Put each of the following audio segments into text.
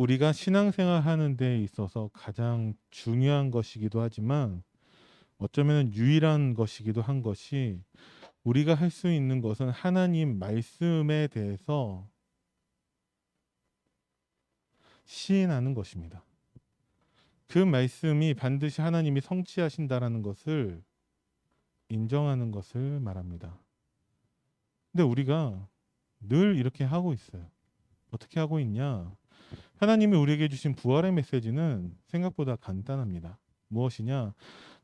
우리가 신앙생활 하는 데 있어서 가장 중요한 것이기도 하지만 어쩌면 유일한 것이기도 한 것이 우리가 할 수 있는 것은 하나님 말씀에 대해서 시인하는 것입니다. 그 말씀이 반드시 하나님이 성취하신다라는 것을 인정하는 것을 말합니다. 근데 우리가 늘 이렇게 하고 있어요. 어떻게 하고 있냐? 하나님이 우리에게 주신 부활의 메시지는 생각보다 간단합니다. 무엇이냐?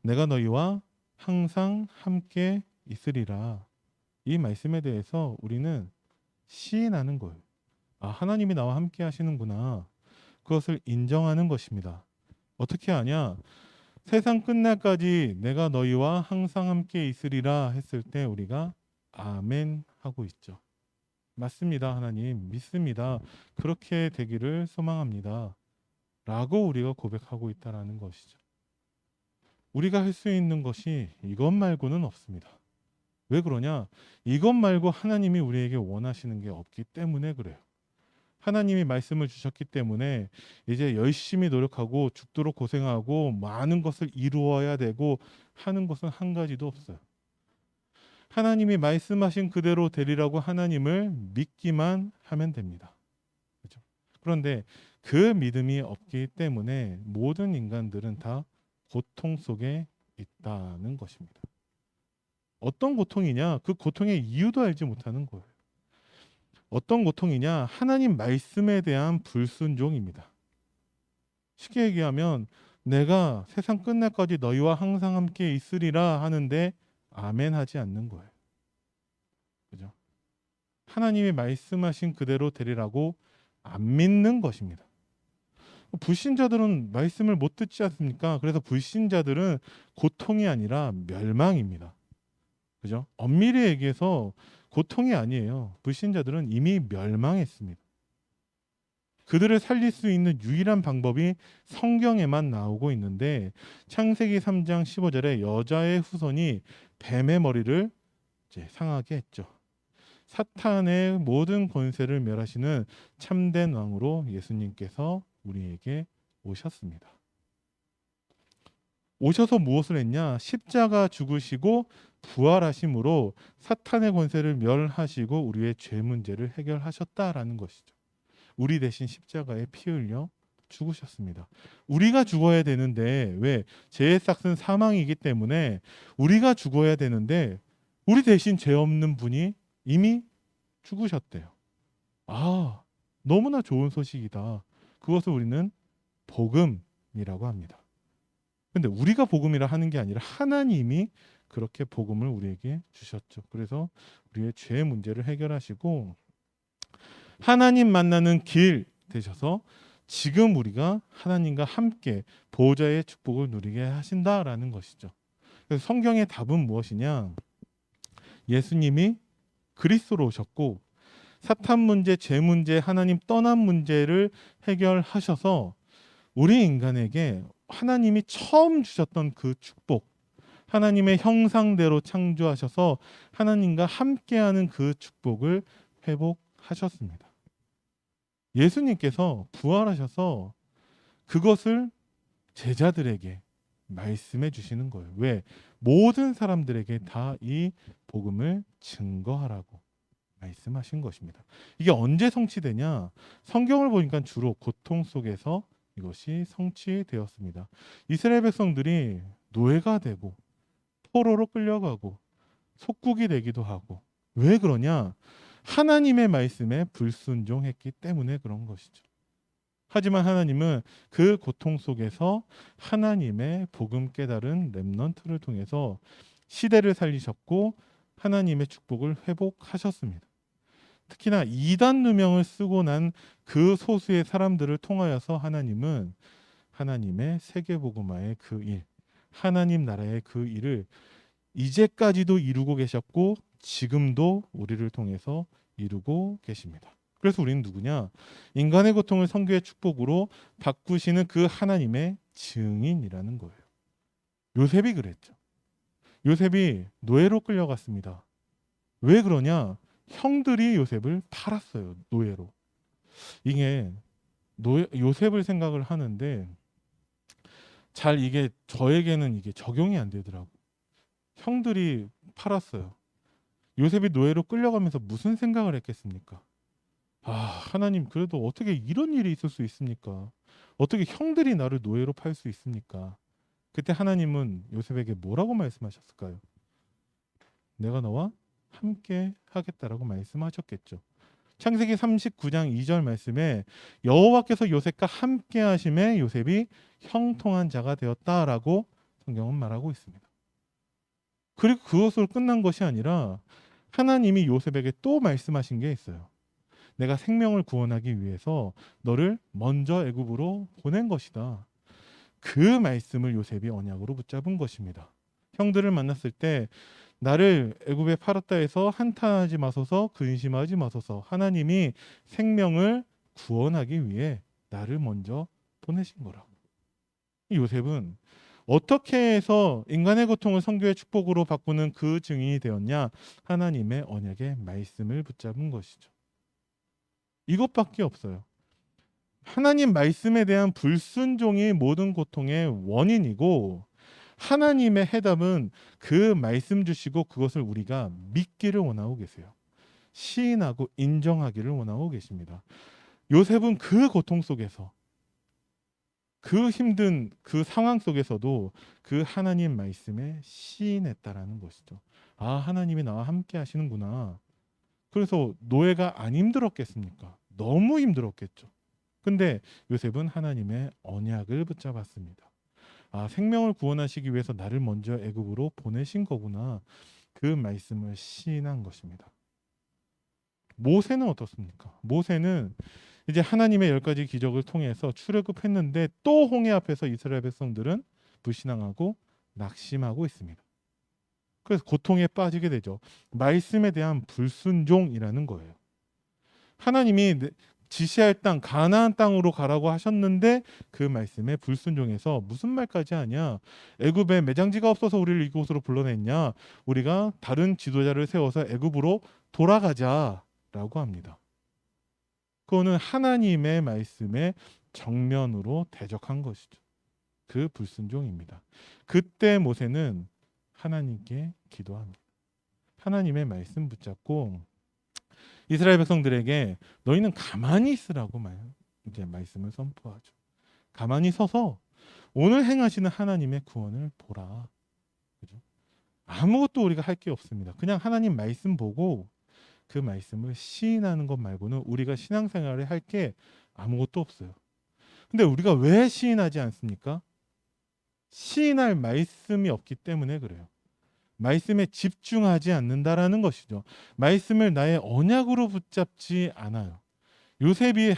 내가 너희와 항상 함께 있으리라. 이 말씀에 대해서 우리는 시인하는 거예요. 아, 하나님이 나와 함께 하시는구나. 그것을 인정하는 것입니다. 어떻게 하냐? 세상 끝날까지 내가 너희와 항상 함께 있으리라 했을 때 우리가 아멘 하고 있죠. 맞습니다. 하나님 믿습니다. 그렇게 되기를 소망합니다. 라고 우리가 고백하고 있다라는 것이죠. 우리가 할 수 있는 것이 이것 말고는 없습니다. 왜 그러냐? 이것 말고 하나님이 우리에게 원하시는 게 없기 때문에 그래요. 하나님이 말씀을 주셨기 때문에 이제 열심히 노력하고 죽도록 고생하고 많은 것을 이루어야 되고 하는 것은 한 가지도 없어요. 하나님이 말씀하신 그대로 되리라고 하나님을 믿기만 하면 됩니다. 그렇죠? 그런데 그 믿음이 없기 때문에 모든 인간들은 다 고통 속에 있다는 것입니다. 어떤 고통이냐? 그 고통의 이유도 알지 못하는 거예요. 어떤 고통이냐? 하나님 말씀에 대한 불순종입니다. 쉽게 얘기하면 내가 세상 끝날까지 너희와 항상 함께 있으리라 하는데 아멘 하지 않는 거예요. 그죠? 하나님이 말씀하신 그대로 되리라고 안 믿는 것입니다. 불신자들은 말씀을 못 듣지 않습니까? 그래서 불신자들은 고통이 아니라 멸망입니다. 그죠? 엄밀히 얘기해서 고통이 아니에요. 불신자들은 이미 멸망했습니다. 그들을 살릴 수 있는 유일한 방법이 성경에만 나오고 있는데 창세기 3장 15절에 여자의 후손이 뱀의 머리를 상하게 했죠. 사탄의 모든 권세를 멸하시는 참된 왕으로 예수님께서 우리에게 오셨습니다. 오셔서 무엇을 했냐? 십자가 죽으시고 부활하심으로 사탄의 권세를 멸하시고 우리의 죄 문제를 해결하셨다라는 것이죠. 우리 대신 십자가에 피 흘려 죽으셨습니다. 우리가 죽어야 되는데 왜 죄의 싹은 사망이기 때문에 우리가 죽어야 되는데 우리 대신 죄 없는 분이 이미 죽으셨대요. 아, 너무나 좋은 소식이다. 그것을 우리는 복음이라고 합니다. 근데 우리가 복음이라 하는 게 아니라 하나님이 그렇게 복음을 우리에게 주셨죠. 그래서 우리의 죄 문제를 해결하시고 하나님 만나는 길 되셔서 지금 우리가 하나님과 함께 보호자의 축복을 누리게 하신다라는 것이죠. 그래서 성경의 답은 무엇이냐? 예수님이 그리스도로 오셨고 사탄 문제, 죄 문제, 하나님 떠난 문제를 해결하셔서 우리 인간에게 하나님이 처음 주셨던 그 축복, 하나님의 형상대로 창조하셔서 하나님과 함께하는 그 축복을 회복하셨습니다. 예수님께서 부활하셔서 그것을 제자들에게 말씀해 주시는 거예요. 왜? 모든 사람들에게 다 이 복음을 증거하라고 말씀하신 것입니다. 이게 언제 성취되냐? 성경을 보니까 주로 고통 속에서 이것이 성취되었습니다. 이스라엘 백성들이 노예가 되고 포로로 끌려가고 속국이 되기도 하고 왜 그러냐? 하나님의 말씀에 불순종했기 때문에 그런 것이죠. 하지만 하나님은 그 고통 속에서 하나님의 복음 깨달은 렘넌트를 통해서 시대를 살리셨고 하나님의 축복을 회복하셨습니다. 특히나 이단 누명을 쓰고 난 그 소수의 사람들을 통하여서 하나님은 하나님의 세계 복음화의 그 일, 하나님 나라의 그 일을 이제까지도 이루고 계셨고 지금도 우리를 통해서 이루고 계십니다. 그래서 우리는 누구냐? 인간의 고통을 성교의 축복으로 바꾸시는 그 하나님의 증인이라는 거예요. 요셉이 그랬죠. 요셉이 노예로 끌려갔습니다. 왜 그러냐? 형들이 요셉을 팔았어요. 노예로. 이게 노, 요셉을 생각을 하는데 잘 이게 저에게는 이게 적용이 안 되더라고. 형들이 팔았어요. 요셉이 노예로 끌려가면서 무슨 생각을 했겠습니까? 아, 하나님 그래도 어떻게 이런 일이 있을 수 있습니까? 어떻게 형들이 나를 노예로 팔 수 있습니까? 그때 하나님은 요셉에게 뭐라고 말씀하셨을까요? 내가 너와 함께 하겠다라고 말씀하셨겠죠. 창세기 39장 2절 말씀에 여호와께서 요셉과 함께 하심에 요셉이 형통한 자가 되었다라고 성경은 말하고 있습니다. 그리고 그것으로 끝난 것이 아니라 하나님이 요셉에게 또 말씀하신 게 있어요. 내가 생명을 구원하기 위해서 너를 먼저 애굽으로 보낸 것이다. 그 말씀을 요셉이 언약으로 붙잡은 것입니다. 형들을 만났을 때 나를 애굽에 팔았다 해서 한탄하지 마소서 근심하지 마소서 하나님이 생명을 구원하기 위해 나를 먼저 보내신 거라고. 요셉은 어떻게 해서 인간의 고통을 성교의 축복으로 바꾸는 그 증인이 되었냐? 하나님의 언약의 말씀을 붙잡은 것이죠. 이것밖에 없어요. 하나님 말씀에 대한 불순종이 모든 고통의 원인이고 하나님의 해답은 그 말씀 주시고 그것을 우리가 믿기를 원하고 계세요. 시인하고 인정하기를 원하고 계십니다. 요셉은 그 고통 속에서 그 힘든 그 상황 속에서도 그 하나님 말씀에 시인했다라는 것이죠. 아, 하나님이 나와 함께 하시는구나. 그래서 노예가 안 힘들었겠습니까? 너무 힘들었겠죠. 근데 요셉은 하나님의 언약을 붙잡았습니다. 아, 생명을 구원하시기 위해서 나를 먼저 애굽으로 보내신 거구나. 그 말씀을 시인한 것입니다. 모세는 어떻습니까? 모세는 이제 하나님의 열 가지 기적을 통해서 출애굽했는데 또 홍해 앞에서 이스라엘 백성들은 불신앙하고 낙심하고 있습니다. 그래서 고통에 빠지게 되죠. 말씀에 대한 불순종이라는 거예요. 하나님이 지시할 땅 가나안 땅으로 가라고 하셨는데 그 말씀에 불순종해서 무슨 말까지 하냐? 애굽에 매장지가 없어서 우리를 이곳으로 불러냈냐? 우리가 다른 지도자를 세워서 애굽으로 돌아가자라고 합니다. 그거는 하나님의 말씀에 정면으로 대적한 것이죠. 그 불순종입니다. 그때 모세는 하나님께 기도합니다. 하나님의 말씀 붙잡고 이스라엘 백성들에게 너희는 가만히 있으라고 말 이제 말씀을 선포하죠. 가만히 서서 오늘 행하시는 하나님의 구원을 보라. 그죠? 아무것도 우리가 할 게 없습니다. 그냥 하나님 말씀 보고 그 말씀을 시인하는 것 말고는 우리가 신앙생활을 할 게 아무것도 없어요. 근데 우리가 왜 시인하지 않습니까? 시인할 말씀이 없기 때문에 그래요. 말씀에 집중하지 않는다라는 것이죠. 말씀을 나의 언약으로 붙잡지 않아요. 요셉이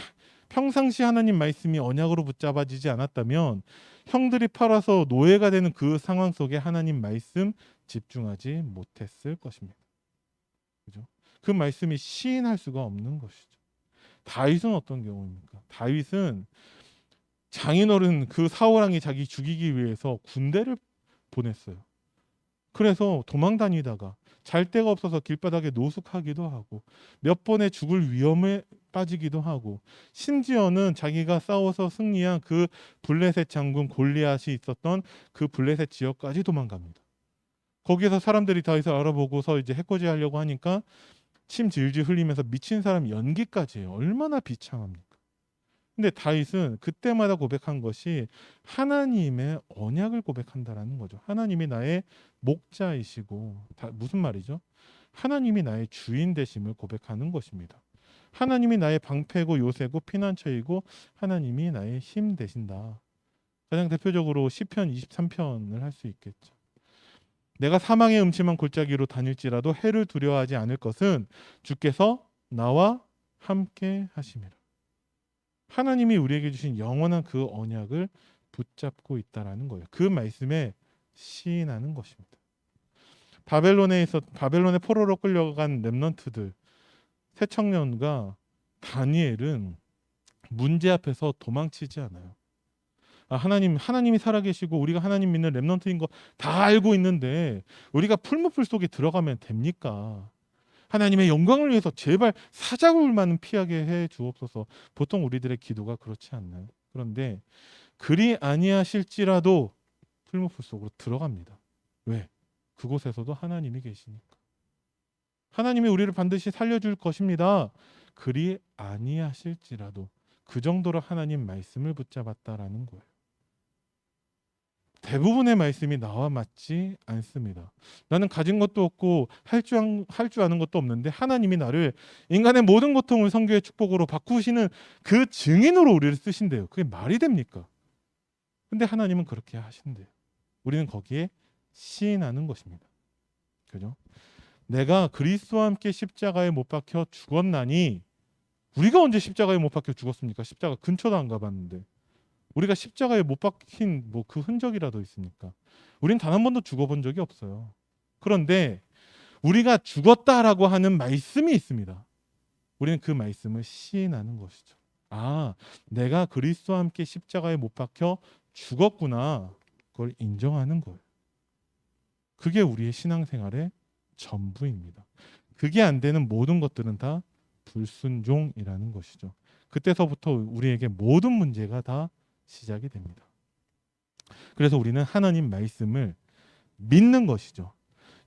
평상시 하나님 말씀이 언약으로 붙잡아지지 않았다면 형들이 팔아서 노예가 되는 그 상황 속에 하나님 말씀 집중하지 못했을 것입니다. 그죠? 그 말씀이 시인할 수가 없는 것이죠. 다윗은 어떤 경우입니까? 다윗은 장인어른 그 사울왕이 자기 죽이기 위해서 군대를 보냈어요. 그래서 도망 다니다가 잘 데가 없어서 길바닥에 노숙하기도 하고 몇 번의 죽을 위험에 빠지기도 하고 심지어는 자기가 싸워서 승리한 그 블레셋 장군 골리앗이 있었던 그 블레셋 지역까지 도망갑니다. 거기에서 사람들이 다윗을 알아보고서 이제 해코지 하려고 하니까 침 질질 흘리면서 미친 사람 연기까지 해요. 얼마나 비참합니까? 근데 다윗은 그때마다 고백한 것이 하나님의 언약을 고백한다라는 거죠. 하나님이 나의 목자이시고 다, 무슨 말이죠? 하나님이 나의 주인 되심을 고백하는 것입니다. 하나님이 나의 방패고 요새고 피난처이고 하나님이 나의 힘 되신다. 가장 대표적으로 시편 23편을 할 수 있겠죠. 내가 사망의 음침한 골짜기로 다닐지라도 해를 두려워하지 않을 것은 주께서 나와 함께 하심이라. 하나님이 우리에게 주신 영원한 그 언약을 붙잡고 있다라는 거예요. 그 말씀에 시인하는 것입니다. 바벨론에서 바벨론의 포로로 끌려간 렘넌트들 새 청년과 다니엘은 문제 앞에서 도망치지 않아요. 아, 하나님 하나님이 살아계시고 우리가 하나님 믿는 렘넌트인 거 다 알고 있는데 우리가 풀무풀 속에 들어가면 됩니까? 하나님의 영광을 위해서 제발 사자굴만은 피하게 해 주옵소서. 보통 우리들의 기도가 그렇지 않나요? 그런데 그리 아니하실지라도 풀무풀 속으로 들어갑니다. 왜? 그곳에서도 하나님이 계시니까. 하나님이 우리를 반드시 살려줄 것입니다. 그리 아니하실지라도 그 정도로 하나님 말씀을 붙잡았다라는 거예요. 대부분의 말씀이 나와 맞지 않습니다. 나는 가진 것도 없고 할줄 할줄 아는 것도 없는데 하나님이 나를 인간의 모든 고통을 성교의 축복으로 바꾸시는 그 증인으로 우리를 쓰신대요. 그게 말이 됩니까? 근데 하나님은 그렇게 하신대요. 우리는 거기에 시인하는 것입니다. 그죠? 내가 그리스도와 함께 십자가에 못 박혀 죽었나니 우리가 언제 십자가에 못 박혀 죽었습니까? 십자가 근처도 안 가봤는데 우리가 십자가에 못 박힌 뭐 그 흔적이라도 있습니까? 우린 단 한 번도 죽어본 적이 없어요. 그런데 우리가 죽었다라고 하는 말씀이 있습니다. 우리는 그 말씀을 시인하는 것이죠. 아, 내가 그리스도와 함께 십자가에 못 박혀 죽었구나. 그걸 인정하는 거예요. 그게 우리의 신앙생활의 전부입니다. 그게 안 되는 모든 것들은 다 불순종이라는 것이죠. 그때서부터 우리에게 모든 문제가 다 시작이 됩니다. 그래서 우리는 하나님 말씀을 믿는 것이죠.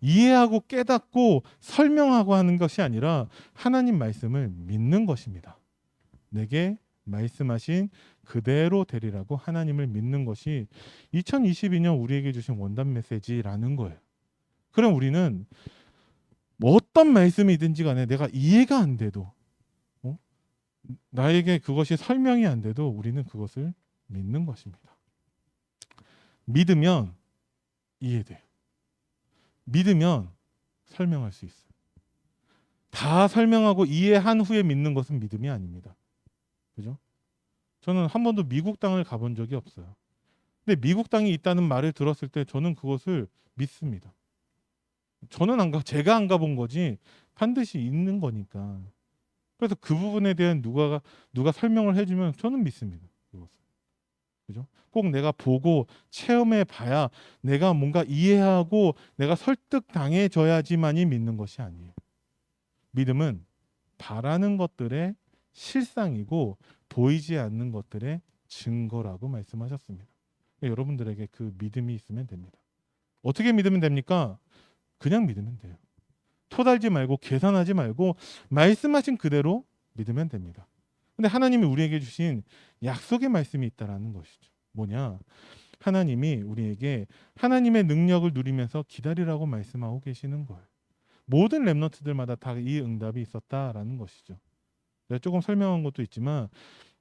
이해하고 깨닫고 설명하고 하는 것이 아니라 하나님 말씀을 믿는 것입니다. 내게 말씀하신 그대로 되리라고 하나님을 믿는 것이 2022년 우리에게 주신 원단 메시지라는 거예요. 그럼 우리는 뭐 어떤 말씀이든지 간에 내가 이해가 안 돼도 어? 나에게 그것이 설명이 안 돼도 우리는 그것을 믿는 것입니다. 믿으면 이해돼요. 믿으면 설명할 수 있어요. 다 설명하고 이해한 후에 믿는 것은 믿음이 아닙니다. 그죠? 저는 한 번도 미국 땅을 가본 적이 없어요. 근데 미국 땅이 있다는 말을 들었을 때 저는 그것을 믿습니다. 저는 안 가, 제가 안 가본 거지 반드시 있는 거니까. 그래서 그 부분에 대한 누가 누가 설명을 해주면 저는 믿습니다. 그것을. 그죠? 꼭 내가 보고 체험해 봐야 내가 뭔가 이해하고 내가 설득 당해져야지만이 믿는 것이 아니에요. 믿음은 바라는 것들의 실상이고 보이지 않는 것들의 증거라고 말씀하셨습니다. 여러분들에게 그 믿음이 있으면 됩니다. 어떻게 믿으면 됩니까? 그냥 믿으면 돼요. 토달지 말고 계산하지 말고 말씀하신 그대로 믿으면 됩니다. 근데 하나님이 우리에게 주신 약속의 말씀이 있다라는 것이죠. 뭐냐? 하나님이 우리에게 하나님의 능력을 누리면서 기다리라고 말씀하고 계시는 거예요. 모든 렘넌트들마다 다 이 응답이 있었다라는 것이죠. 내가 조금 설명한 것도 있지만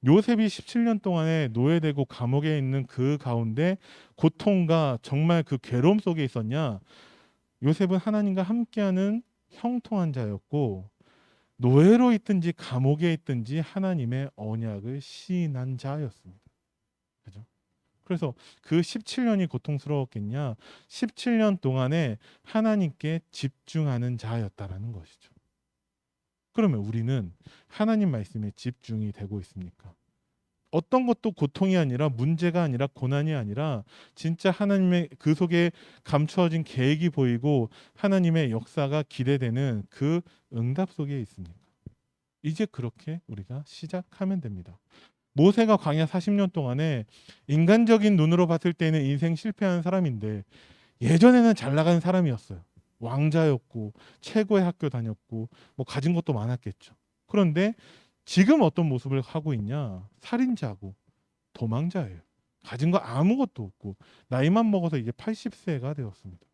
요셉이 17년 동안에 노예되고 감옥에 있는 그 가운데 고통과 정말 그 괴로움 속에 있었냐? 요셉은 하나님과 함께하는 형통한 자였고 노예로 있든지 감옥에 있든지 하나님의 언약을 시인한 자였습니다. 그죠? 그래서 그 17년이 고통스러웠겠냐? 17년 동안에 하나님께 집중하는 자였다라는 것이죠. 그러면 우리는 하나님 말씀에 집중이 되고 있습니까? 어떤 것도 고통이 아니라 문제가 아니라 고난이 아니라 진짜 하나님의 그 속에 감추어진 계획이 보이고 하나님의 역사가 기대되는 그 응답 속에 있습니까? 이제 그렇게 우리가 시작하면 됩니다. 모세가 광야 40년 동안에 인간적인 눈으로 봤을 때는 인생 실패한 사람인데 예전에는 잘 나가는 사람이었어요. 왕자였고 최고의 학교 다녔고 뭐 가진 것도 많았겠죠. 그런데 지금 어떤 모습을 하고 있냐? 살인자고 도망자예요. 가진 거 아무것도 없고 나이만 먹어서 이제 80세가 되었습니다.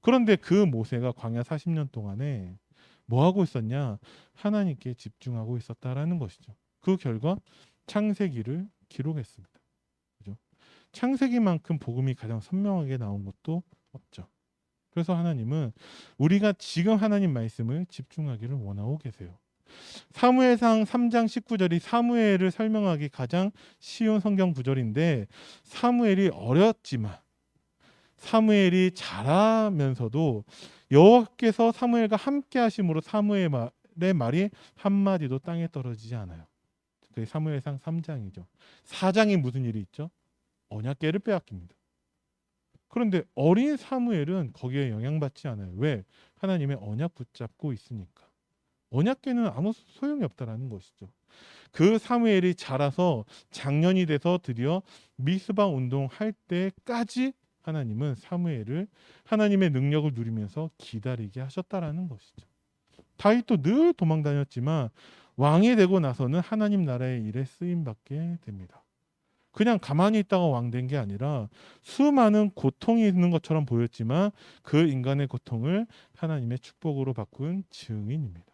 그런데 그 모세가 광야 40년 동안에 뭐 하고 있었냐? 하나님께 집중하고 있었다라는 것이죠. 그 결과 창세기를 기록했습니다. 그죠? 창세기만큼 복음이 가장 선명하게 나온 것도 없죠. 그래서 하나님은 우리가 지금 하나님 말씀을 집중하기를 원하고 계세요. 사무엘상 3장 19절이 사무엘을 설명하기 가장 쉬운 성경 구절인데 사무엘이 어렸지만 사무엘이 자라면서도 여호와께서 사무엘과 함께 하심으로 사무엘의 말이 한 마디도 땅에 떨어지지 않아요. 그게 사무엘상 3장이죠. 4장이 무슨 일이 있죠? 언약궤를 빼앗깁니다. 그런데 어린 사무엘은 거기에 영향받지 않아요. 왜? 하나님의 언약 붙잡고 있으니까. 언약계는 아무 소용이 없다라는 것이죠. 그 사무엘이 자라서 장년이 돼서 드디어 미스바 운동할 때까지 하나님은 사무엘을 하나님의 능력을 누리면서 기다리게 하셨다라는 것이죠. 다윗도 늘 도망 다녔지만 왕이 되고 나서는 하나님 나라의 일에 쓰임 받게 됩니다. 그냥 가만히 있다가 왕 된 게 아니라 수많은 고통이 있는 것처럼 보였지만 그 인간의 고통을 하나님의 축복으로 바꾼 증인입니다.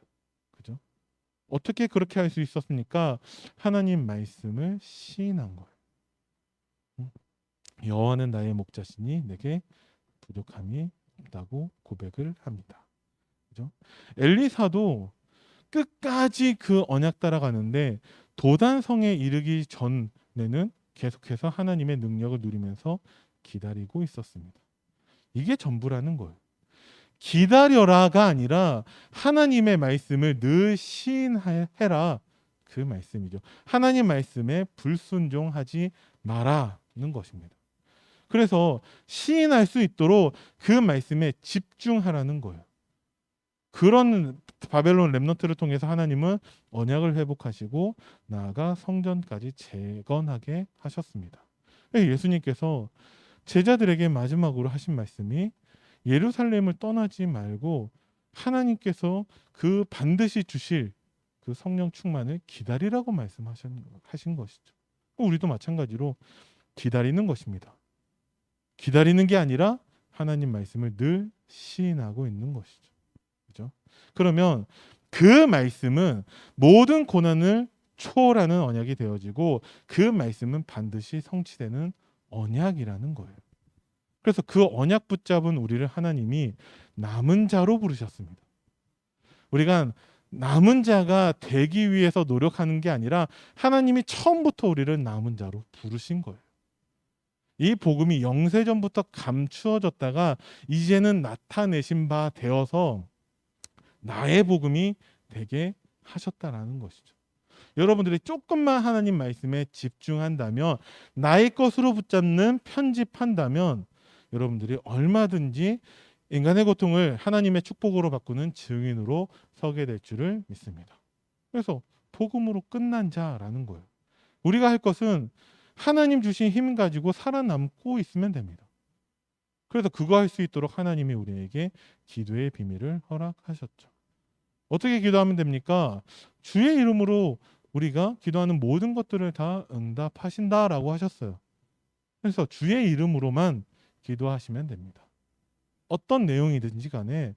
어떻게 그렇게 할 수 있었습니까? 하나님 말씀을 시인한 거예요. 음. 여호와는 나의 목자시니 내게 부족함이 없다고 고백을 합니다. 그죠? 엘리사도 끝까지 그 언약 따라가는데 도단성에 이르기 전에는 계속해서 하나님의 능력을 누리면서 기다리고 있었습니다. 이게 전부라는 거예요. 기다려라가 아니라 하나님의 말씀을 늘 시인해라 그 말씀이죠. 하나님 말씀에 불순종하지 마라는 것입니다. 그래서 시인할 수 있도록 그 말씀에 집중하라는 거예요. 그런 바벨론 렘너트를 통해서 하나님은 언약을 회복하시고 나아가 성전까지 재건하게 하셨습니다. 예수님께서 제자들에게 마지막으로 하신 말씀이 예루살렘을 떠나지 말고 하나님께서 그 반드시 주실 그 성령 충만을 기다리라고 말씀하신 하신 것이죠. 우리도 마찬가지로 기다리는 것입니다. 기다리는 게 아니라 하나님 말씀을 늘 시인하고 있는 것이죠. 그죠? 그러면 그 말씀은 모든 고난을 초월하는 언약이 되어지고 그 말씀은 반드시 성취되는 언약이라는 거예요. 그래서 그 언약 붙잡은 우리를 하나님이 남은 자로 부르셨습니다. 우리가 남은 자가 되기 위해서 노력하는 게 아니라 하나님이 처음부터 우리를 남은 자로 부르신 거예요. 이 복음이 영세전부터 감추어졌다가 이제는 나타내신 바 되어서 나의 복음이 되게 하셨다라는 것이죠. 여러분들이 조금만 하나님 말씀에 집중한다면 나의 것으로 붙잡는 편집한다면 여러분들이 얼마든지 인간의 고통을 하나님의 축복으로 바꾸는 증인으로 서게 될 줄을 믿습니다. 그래서 복음으로 끝난 자라는 거예요. 우리가 할 것은 하나님 주신 힘 가지고 살아남고 있으면 됩니다. 그래서 그거 할 수 있도록 하나님이 우리에게 기도의 비밀을 허락하셨죠. 어떻게 기도하면 됩니까? 주의 이름으로 우리가 기도하는 모든 것들을 다 응답하신다라고 하셨어요. 그래서 주의 이름으로만 기도하시면 됩니다. 어떤 내용이든지 간에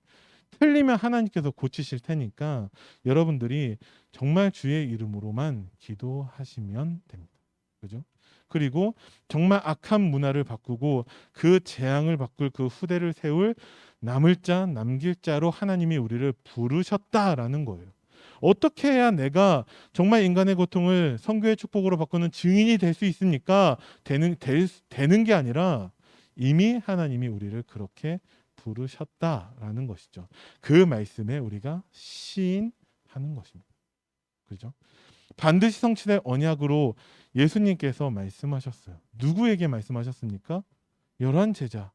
틀리면 하나님께서 고치실 테니까 여러분들이 정말 주의 이름으로만 기도하시면 됩니다. 그죠? 그리고 정말 악한 문화를 바꾸고 그 재앙을 바꿀 그 후대를 세울 남을 자 남길 자로 하나님이 우리를 부르셨다라는 거예요. 어떻게 해야 내가 정말 인간의 고통을 성교의 축복으로 바꾸는 증인이 될 수 있습니까? 되는 될, 되는 게 아니라 이미 하나님이 우리를 그렇게 부르셨다라는 것이죠. 그 말씀에 우리가 시인하는 것입니다. 그죠? 반드시 성취될 언약으로 예수님께서 말씀하셨어요. 누구에게 말씀하셨습니까? 열한 제자.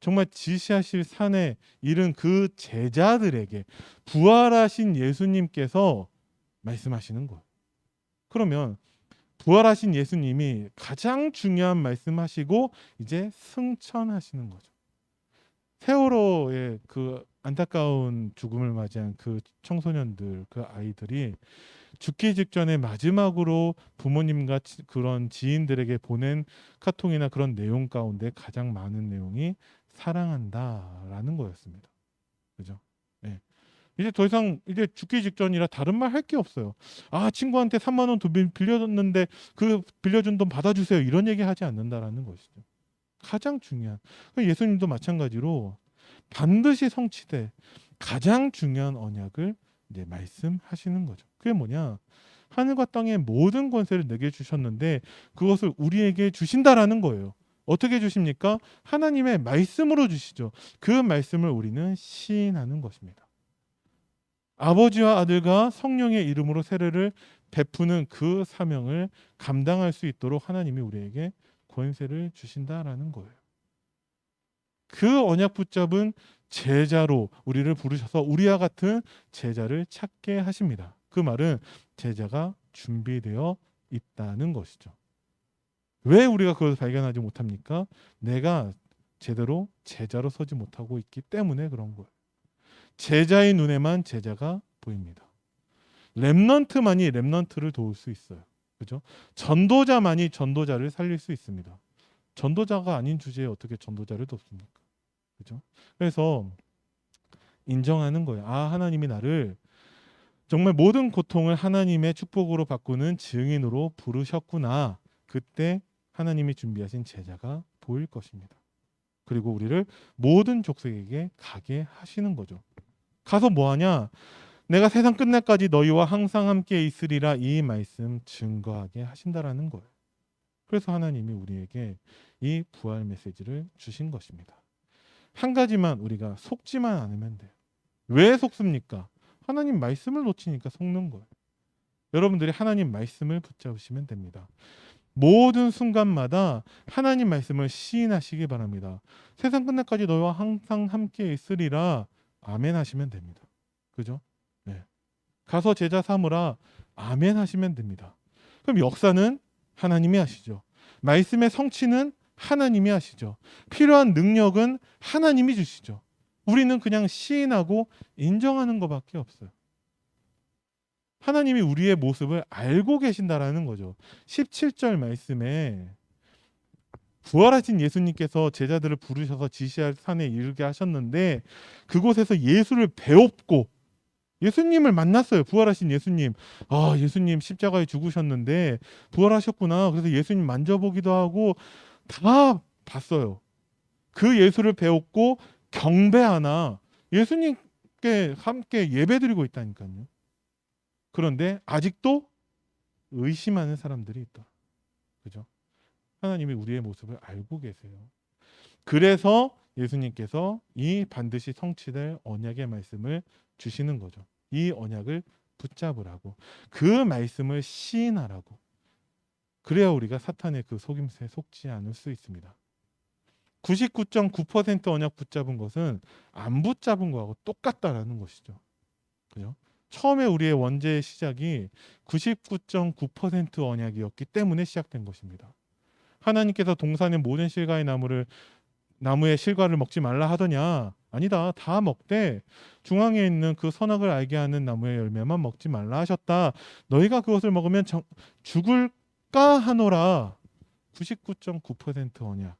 정말 지시하실 산에 이른 그 제자들에게 부활하신 예수님께서 말씀하시는 거예요. 그러면 부활하신 예수님이 가장 중요한 말씀하시고 이제 승천하시는 거죠. 세월호의 그 안타까운 죽음을 맞이한 그 청소년들, 그 아이들이 죽기 직전에 마지막으로 부모님과 그런 지인들에게 보낸 카톡이나 그런 내용 가운데 가장 많은 내용이 사랑한다라는 거였습니다. 그죠? 네. 이제 더 이상 이제 죽기 직전이라 다른 말 할 게 없어요. 아 친구한테 3만 원 빌려줬는데 그 빌려준 돈 받아주세요. 이런 얘기 하지 않는다라는 것이죠. 가장 중요한 예수님도 마찬가지로 반드시 성취돼 가장 중요한 언약을 이제 말씀하시는 거죠. 그게 뭐냐? 하늘과 땅의 모든 권세를 내게 주셨는데 그것을 우리에게 주신다라는 거예요. 어떻게 주십니까? 하나님의 말씀으로 주시죠. 그 말씀을 우리는 시인하는 것입니다. 아버지와 아들과 성령의 이름으로 세례를 베푸는 그 사명을 감당할 수 있도록 하나님이 우리에게 권세를 주신다라는 거예요. 그 언약 붙잡은 제자로 우리를 부르셔서 우리와 같은 제자를 찾게 하십니다. 그 말은 제자가 준비되어 있다는 것이죠. 왜 우리가 그것을 발견하지 못합니까? 내가 제대로 제자로 서지 못하고 있기 때문에 그런 거예요. 제자의 눈에만 제자가 보입니다. 렘넌트만이 렘넌트를 도울 수 있어요. 그죠? 전도자만이 전도자를 살릴 수 있습니다. 전도자가 아닌 주제에 어떻게 전도자를 돕습니까? 그죠? 그래서 인정하는 거예요. 아, 하나님이 나를 정말 모든 고통을 하나님의 축복으로 바꾸는 증인으로 부르셨구나. 그때 하나님이 준비하신 제자가 보일 것입니다. 그리고 우리를 모든 족속에게 가게 하시는 거죠. 가서 뭐 하냐? 내가 세상 끝날까지 너희와 항상 함께 있으리라 이 말씀 증거하게 하신다라는 거예요. 그래서 하나님이 우리에게 이 부활 메시지를 주신 것입니다. 한 가지만 우리가 속지만 않으면 돼요. 왜 속습니까? 하나님 말씀을 놓치니까 속는 거예요. 여러분들이 하나님 말씀을 붙잡으시면 됩니다. 모든 순간마다 하나님 말씀을 시인하시기 바랍니다. 세상 끝날까지 너희와 항상 함께 있으리라 아멘 하시면 됩니다. 그죠? 네. 가서 제자 삼으라 아멘 하시면 됩니다. 그럼 역사는 하나님이 하시죠. 말씀의 성취는 하나님이 하시죠. 필요한 능력은 하나님이 주시죠. 우리는 그냥 시인하고 인정하는 것밖에 없어요. 하나님이 우리의 모습을 알고 계신다라는 거죠. 17절 말씀에 부활하신 예수님께서 제자들을 부르셔서 지시할 산에 이르게 하셨는데 그곳에서 예수를 배웠고 예수님을 만났어요. 부활하신 예수님. 아, 예수님 십자가에 죽으셨는데 부활하셨구나. 그래서 예수님 만져보기도 하고 다 봤어요. 그 예수를 배웠고 경배하나 예수님께 함께 예배드리고 있다니까요. 그런데 아직도 의심하는 사람들이 있다. 그죠? 하나님이 우리의 모습을 알고 계세요. 그래서 예수님께서 이 반드시 성취될 언약의 말씀을 주시는 거죠. 이 언약을 붙잡으라고 그 말씀을 시인하라고 그래야 우리가 사탄의 그 속임수에 속지 않을 수 있습니다. 99.9% 언약 붙잡은 것은 안 붙잡은 거하고 똑같다라는 것이죠. 그죠? 처음에 우리의 원죄의 시작이 99.9% 언약이었기 때문에 시작된 것입니다. 하나님께서 동산의 모든 실과의 나무를 나무의 실과를 먹지 말라 하더냐? 아니다. 다 먹되 중앙에 있는 그 선악을 알게 하는 나무의 열매만 먹지 말라 하셨다. 너희가 그것을 먹으면 정, 죽을까 하노라. 99.9% 언약.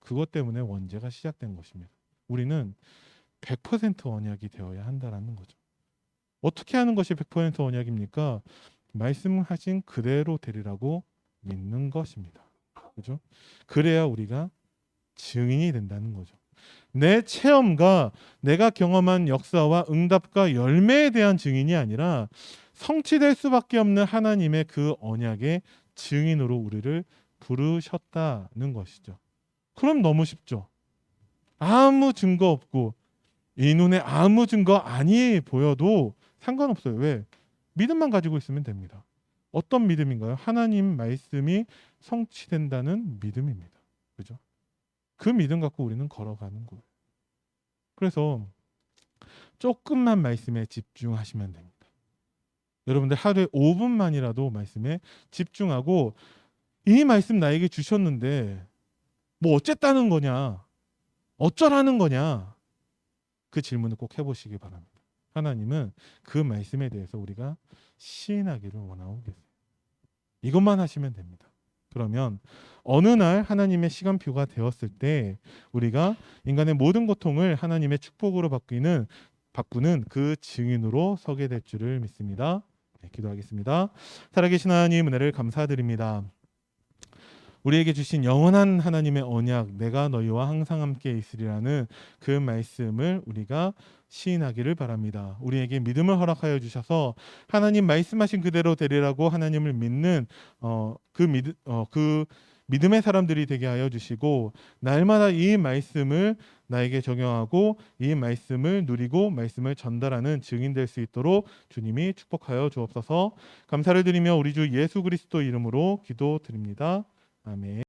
그것 때문에 원죄가 시작된 것입니다. 우리는 100% 언약이 되어야 한다라는 거죠. 어떻게 하는 것이 100% 언약입니까? 말씀하신 그대로 되리라고 믿는 것입니다. 그죠? 그래야 우리가 증인이 된다는 거죠. 내 체험과 내가 경험한 역사와 응답과 열매에 대한 증인이 아니라 성취될 수밖에 없는 하나님의 그 언약의 증인으로 우리를 부르셨다는 것이죠. 그럼 너무 쉽죠. 아무 증거 없고 이 눈에 아무 증거 아니 보여도 상관없어요. 왜? 믿음만 가지고 있으면 됩니다. 어떤 믿음인가요? 하나님 말씀이 성취된다는 믿음입니다. 그죠? 그 믿음 갖고 우리는 걸어가는 거예요. 그래서 조금만 말씀에 집중하시면 됩니다. 여러분들 하루에 5분만이라도 말씀에 집중하고 이 말씀 나에게 주셨는데 뭐 어쨌다는 거냐? 어쩌라는 거냐? 그 질문을 꼭 해보시기 바랍니다. 하나님은 그 말씀에 대해서 우리가 시인하기를 원하고 계세요. 이것만 하시면 됩니다. 그러면 어느 날 하나님의 시간표가 되었을 때 우리가 인간의 모든 고통을 하나님의 축복으로 바뀌는 바꾸는 그 증인으로 서게 될 줄을 믿습니다. 네, 기도하겠습니다. 살아계신 하나님 은혜를 감사드립니다. 우리에게 주신 영원한 하나님의 언약, 내가 너희와 항상 함께 있으리라는 그 말씀을 우리가 시인하기를 바랍니다. 우리에게 믿음을 허락하여 주셔서 하나님 말씀하신 그대로 되리라고 하나님을 믿는 어, 그 믿, 어, 그 믿음의 사람들이 되게 하여 주시고 날마다 이 말씀을 나에게 적용하고 이 말씀을 누리고 말씀을 전달하는 증인 될 수 있도록 주님이 축복하여 주옵소서. 감사를 드리며 우리 주 예수 그리스도 이름으로 기도드립니다. 아멘.